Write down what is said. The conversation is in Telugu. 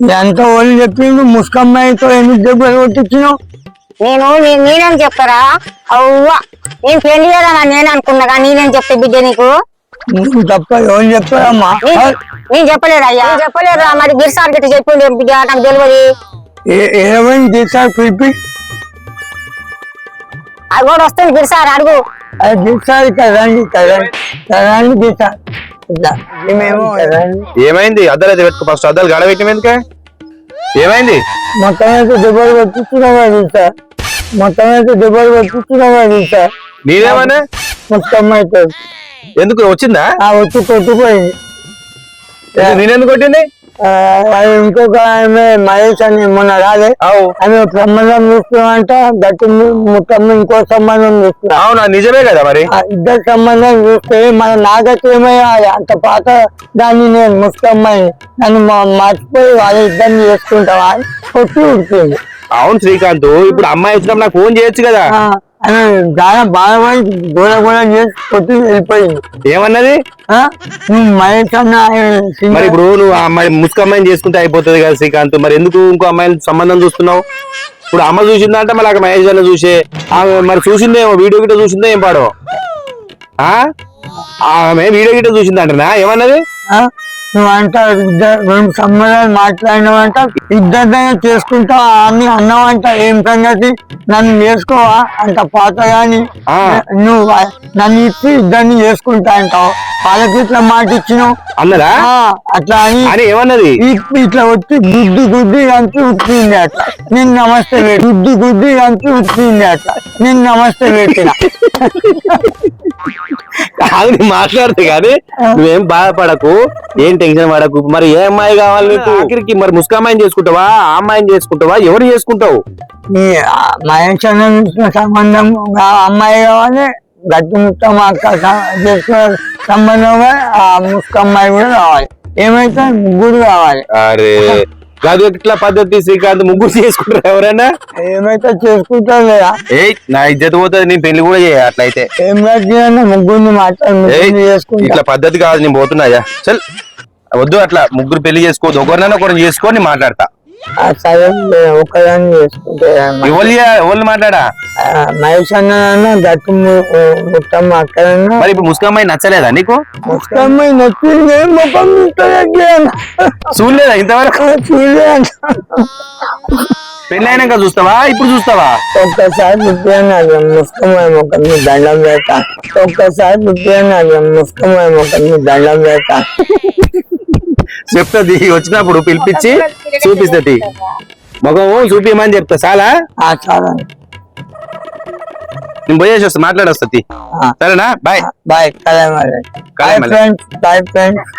ఎంత వాళ్ళు చెప్పిండు ముస్కమ్మాయితో ఎందుకు దెబ్బలు కొట్టించినావు నేను నే- నేనేం చెప్తారా అవ్వ. నేను పెళ్ళి చేయాలని నేను అనుకున్నా కానీ నేనేం చెప్తే బిడ్డ నీకు? నువ్వు తప్ప ఎవరు నేను చెప్పలేదు అయ్యా? నేను చెప్పలేదు? మరి గిరిసార్ గిట్ట చెప్పిండు బిడ్డ? నాకు తెలియదు ఏమైంది తీసారు పిలిపి. అది కూడా వస్తుంది గిరిసార్ అడుగు మేము కదండి ఏమైంది? అద్దాలు అయితే పెట్టుకో ఫస్ట్. అద్దాలు గడబెట్టి ఎందుకే? ఏమైంది? మొత్తం అయితే దెబ్బలు కొట్టించినావా తీసారు మొత్తం అయితే దెబ్బలు కొట్టించినావా తీసారు నీదేమన్నా ముస్కమ్మాయితో ఎందుకు? వచ్చిందా? ఆ వచ్చి కొట్టిపోయింది నేనెందుకు కొట్టింది? ఇంకొక ఆమె మహేష్ అని మొన్న రాలే. ఆమె సంబంధం చూస్తున్నామంట గట్టి మొత్తం ఇంకో సంబంధం చూస్తున్నా అవునా నిజమే కదా మరి? ఇద్దరు సంబంధం చూస్తే మన నాగతి ఏమయ్యాలి అంత పాత దాన్ని నేను ముస్కమ్మాయి నన్ను మర్చిపోయి వాళ్ళ ఇద్దరిని చేసుకుంటావా కొట్టి ఉడికింది. అవును శ్రీకాంత్ ఇప్పుడు అమ్మాయి వచ్చినప్పుడు నాకు ఫోన్ చేయొచ్చు కదా. చాలా బాధపడి గోడ గోడ చేసి కొట్టి వెళ్ళిపోయింది. ఏమన్నది? ఆ, నువ్వు మహేష్ అన్న ఆయన సింగర్ మరి ఇప్పుడు నువ్వు ఆ అమ్మాయి ముసుగు అమ్మాయిని చేసుకుంటే అయిపోతుంది కదా శ్రీకాంత్. మరి ఎందుకు ఇంకో అమ్మాయిని సంబంధం చూస్తున్నావు? ఇప్పుడు అమ్మ చూసిందంటే మళ్ళీ అక్కడ మహేష్ అన్న చూసే మరి చూసిందేమో వీడియో గిట్ట చూసిందో ఏం పాడో? ఆ? ఆమె వీడియో గిట్ట చూసిందంటనా? ఏమన్నది? ఆ? నువ్వు అంట ఇద్దరు రెండు సంబంధాలు మాట్లాడినావంట ఇద్దరిదైనా చేసుకుంటావా అని అన్నావంట. ఏం సంగతి? నన్ను చేసుకోవా? అంత పాత గాని. ఆ. నువ్వు నన్ను ఇచ్చి ఇద్దరిని చేసుకుంటా అంటావు. వాళ్ళకి ఇట్లా మాట ఇచ్చినావు అన్నదా? అట్లా అని ఏమన్నది? ఇట్లా వచ్చి గుద్ది గుద్ది అంటూ ఉట్టింది అట్లా నేను నమస్తే పెట్టి గుద్ది గుద్ది అంటూ ఉట్టింది అట్లా నేను నమస్తే పెట్టిన. కాదు నీ మాట్లాడితే కానీ నువ్వేం బాధపడకు ఏం టెన్షన్ పడకు. మరి ఏ అమ్మాయి కావాలి నీకు ఆఖరికి? మరి ముసుగు అమ్మాయిని చేసుకుంటావా? ఆ అమ్మాయిని చేసుకుంటావా? ఎవరు చేసుకుంటావు? మహేష్ సంబంధం అమ్మాయి కావాలి గట్టి ముక్క మా అక్క స- సంబంధంగా ఆ ముసుక అమ్మాయి కూడా కావాలి ఏమైతే ముగ్గురు కావాలి అరే కాదు ఇట్లా పద్ధతి శ్రీకాంత్ ముగ్గురు చేసుకుంటారు ఎవరైనా? ఏమైతే చేసుకుంటారు లేదా? ఏ నా ఇజ్జత పోతుంది నేను పెళ్ళి కూడా చేయ అట్లయితే. ఏం కట్టినా ముగ్గురిని మాట్లాడి చేసుకుంటా. ఇట్లా పద్ధతి కాదు నేను పోతున్నాయా చల్ వద్దు అట్లా ముగ్గురు పెళ్ళి చేసుకోవద్దు. ఒకరినైనా ఒకరిని చేసుకొని మాట్లాడతా. ఆ చేసుకుంటే ఎవరు మాట్లాడా? మహేష్ అన్న మరి ఇప్పుడు నచ్చలేదా నీకు? నచ్చింది ముఖం చూడలేదా ఇంతవరకు? చూడలేదు అయినాక చూస్తావా? ఇప్పుడు చూస్తావా? ఒక్కసారి ముస్కమయ ముఖం దండం వేట ఒక్కసారి ముస్కమయ ముఖం దండం వేట చెప్తాది. వచ్చినప్పుడు పిలిపించి చూపిస్తుంది. మగము చూపిమని చెప్తా. చాలా? ఆ చాలా నేను పోయేసి వస్తా. మాట్లాడొస్తుంది. సరేనా? Bye. Bye. Bye. Friends bye friends